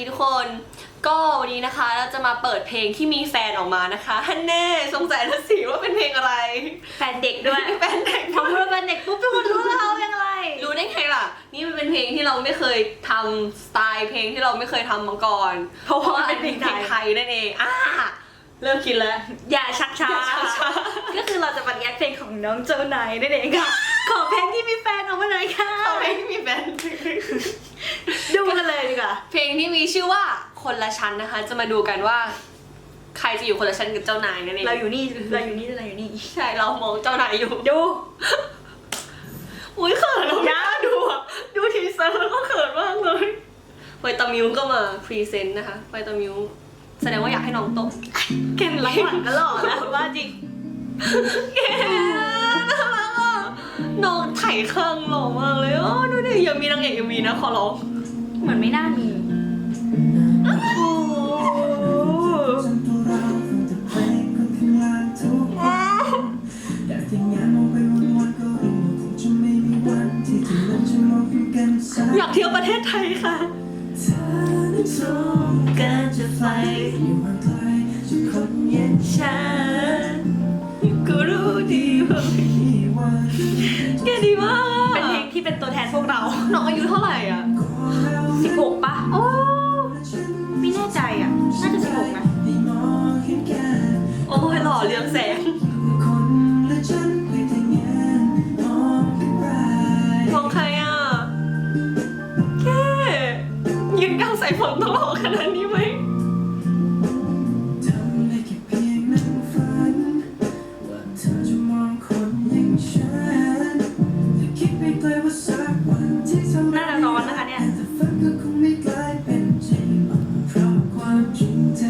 ดีทุกคน ก็วันนี้นะคะเราจะมาเปิดเพลงที่มีแฟนออกมานะคะฮันแน่สงสัยแล้วสิว่าเป็นเพลงอะไร แฟนเด็กด้วย แฟนเด็กพอพูดว่าแฟนเด็กปุ๊บทุกคนรู้แล้วว่าเป็นอะไร รู้ได้ไงล่ะ นี่มันเป็นเพลงที่เราไม่เคยทำสไตล์เพลงที่เราไม่เคยทำมาก่อนเพราะว่ามันเป็นเพลงไทยไทยนั่นเองอ่าเริ่มคิดแล้ว อย่าชักช้า อย่าชักช้า ก็คือเราจะมารีแอคเพลงของน้องเจ้านายนั่นเองค่ะ ขอเพลงที่มีแฟนออกมาหน่อยค่ะเอาเพลงที่มีแฟน ดูกันเลยดีกว่า เพลงที่มี ชื่อว่าคนละชั้นนะคะ จะมาดูกันว่า ใครจะอยู่คนละชั้นกับเจ้านายนั่นเองเราอยู่นี่ เราอยู่นี่เราอยู่นี่ ใช่เรามองเจ้านายอยู่ดู อุ้ยเขินเราไม่น่าดูอะดูทีเซอร์แล้วก็เขินมากเลยไวตามิวก็มาพรีเซนต์นะคะไวตามิวแสดงว่าอยากให้น้องโตเก่งรับหลังก็หล่อนะว่าจริงแกน่ารักอะน้องไถ่ข้างหล่อมากเลยอ๋อดูดิยังมีนางเอกยังมีนะขอร้องเหมือนไม่น่ามี เที่ยวประเทศไทยค่ะ เธอนั้นสงการจะไฟอยู่ห่างไกลจากคนเย็นฉันก็รู้ดีว่าไม่มีวัน แกดีมากเป็นเพลอะงที่เป็นตัวแทนพวกเรา น้องอายุเท่าไหร่อะ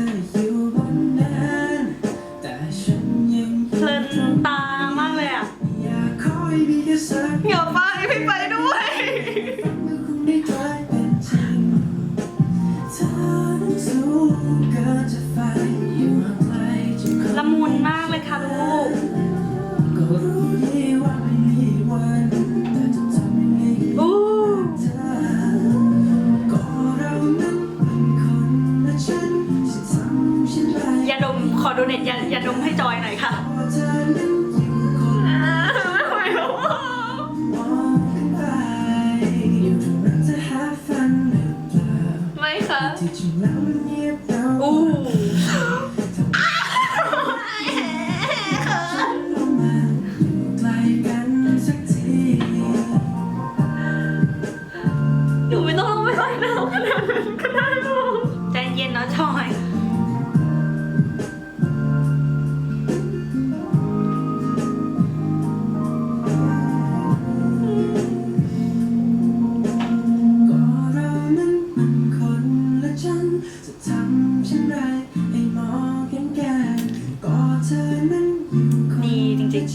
ออยู่บนนั้นแต่ฉันยังเพลินตามากเลยอะอยากขอให้พี่ไปด้วย ละมุนมากเลยค่ะลูก อโดเนทยายาดมให้จอยหน่อยค่ะ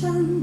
ฉัน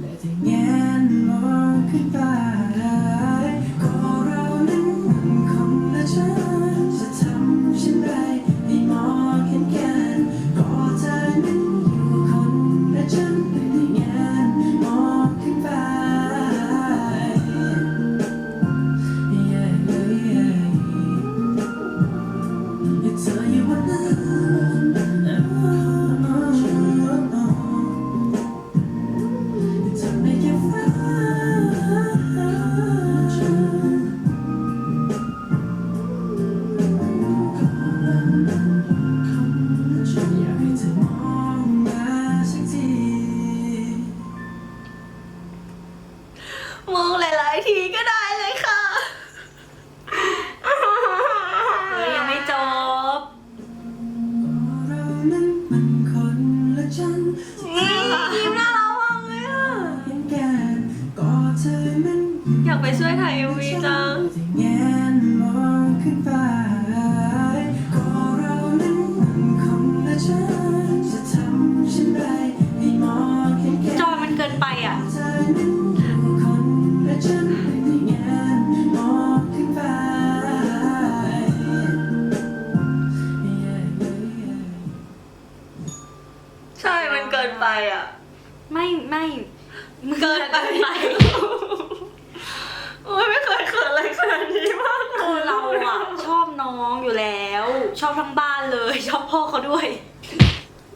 อบทั้งบ้านเลย ชอบพ่อเขาด้วย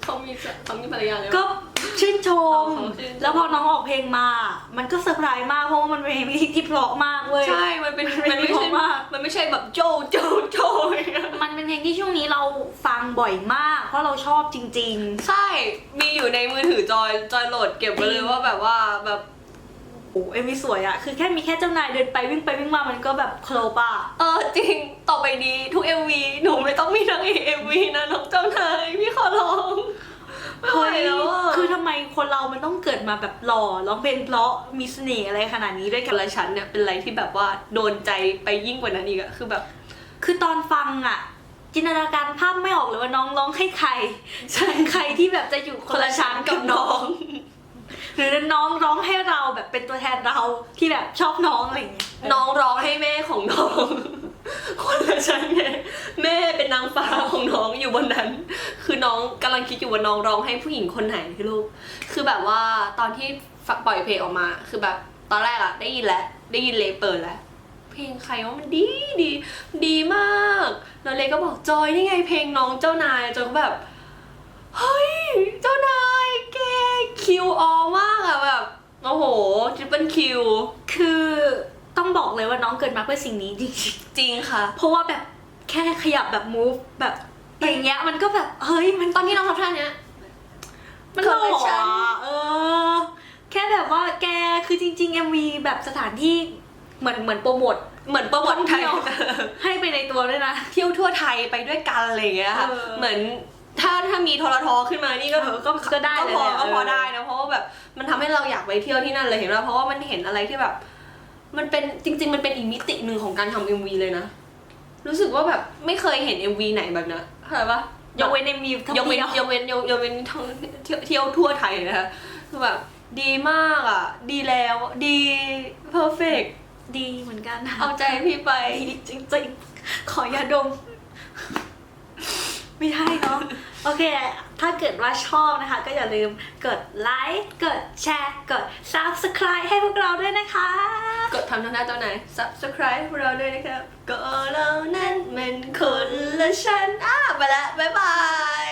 เขามีเขามีภรรยาแล้ว ก็ชื่นชม เขาชื่นชม แล้วพอน้องออกเพลงมา มันก็เซอร์ไพรส์มากเพราะว่ามันเป็นเพลงที่ที่เพราะมากเว้ย ใช่ มันเป็น มันมันไม่ไม่ใช่เพราะมาก มันไม่ใช่แบบโจโจโจอย่างเงี้ยมันเป็นเพลงที่ช่วงนี้เราฟังบ่อยมาก เพราะเราชอบจริง ใช่ มีอยู่ในมือถือจอย จอยโหลดเก็บไว้เลยว่าแบบว่าแบบๆโอ้ เอ็มวีสวยอะคือแค่มีแค่เจ้านายเดินไปวิ่งไปวิ่งมามันก็แบบโคลปอะเออจริงต่อไปนี้ทุก MV หนูไม่ต้องมีนางเอก MV นะน้องเจ้านายพี่ขอร้องไม่ไหวเฮ้ยแล้วอะ คือทำไมคนเรามันต้องเกิดมาแบบหล่อร้องเพลงเพราะมีเสน่ห์อะไรขนาดนี้ด้วยกักันนละชั้นเนี่ยเป็นอะไรที่แบบว่าโดนใจไปยิ่งกว่านั้นอีกอะคือแบบ คือตอนฟังอะจินตนาการภาพไม่ออกเลยว่าน้องร้องให้ใคร ฉันใครที่แบบจะอยู่คนละชั้นกับน้อง หรือน้องร้องให้เราแบบเป็นตัวแทนเราที่แบบชอบน้องอะไรอย่างเงี้ยน้องร้องให้แม่ของน้อง คนละชั้นไงแม่เป็นนางฟ้าของน้องอยู่บนนั้น คือน้องกำลังคิดอยู่ว่าน้องร้องให้ผู้หญิงคนไหนพี่ลูก คือแบบว่าตอนที่ฝักปล่อยเพลงออกมา คือแบบตอนแรกอะได้ยินแล้วได้ยินเลยเปิดแล้วเพลงใครว่ามันดีดีดีมากแล้วเลยก็บอกจอยนี่ไงเพลงน้องเจ้านายจอยก็แบบเฮ้ยเจ้านายแก คิวออมากอะแบบ โอ้โหทริปเปิลคิว คือต้องบอกเลยว่าน้องเกิดมาเพื่อสิ่งนี้จริงจริงค่ะๆเพราะว่าแบบแค่ขยับแบบ move แบบอย่างเงี้ยมันก็แบบ เฮ้ย มันตอนที่น้องทำท่าเนี้ย มันหล่คนละชั้อนอะเออ แค่แบบว่าแกคือจริงๆ MV แบบสถานที่เหมือนเหมือนโปรโมทเหมือนโปรโมทไทยท่องเที่ยวให้ไปในตัวด้วยนะ เที่ยวทั่วไทยไปด้วยกันอะไรอย่างเงี้ยค่ะเออเหมือน ถ้าถ้ามีโทรทอขึ้นมานี่ก็เออก็ก็ได้ก็เลยพอแหละก็พอเออ ได้นะเพราะว่าแบบมันทำให้เราอยากไปเที่ยวที่นั่นเลยเห็นไหมเพราะว่ามันเห็นอะไรที่แบบ มันเป็นจริง ๆ มันเป็นอีกมิติหนึ่งของการทำ MV เลยนะ รู้สึกว่าแบบไม่เคยเห็น MV ไหนแบบนั้นเข้าใจปะ ยกเว้น MV ทั้งยกเว้นเดียวยกเว้นยกยกเว้นท่องเที่ยวเที่ยวทั่วไทยนะคะคือแบบดีมากอะ ดีแล้วดีเพอร์เฟกดีเหมือนกันนะเอาใจพี่ไป ดีจริงๆ ขอยาดม ไม่ได้เนาะโอเค ถ้าเกิดว่าชอบนะคะ ก็อย่าลืมกดไลค์กดแชร์ กด subscribe ให้พวกเราด้วยนะคะ กดทำทางหน้าเจ้านาย subscribe พวกเราด้วยนะครับก็เรานั้นมันคนละชั้นอะไปละบ๊ายบาย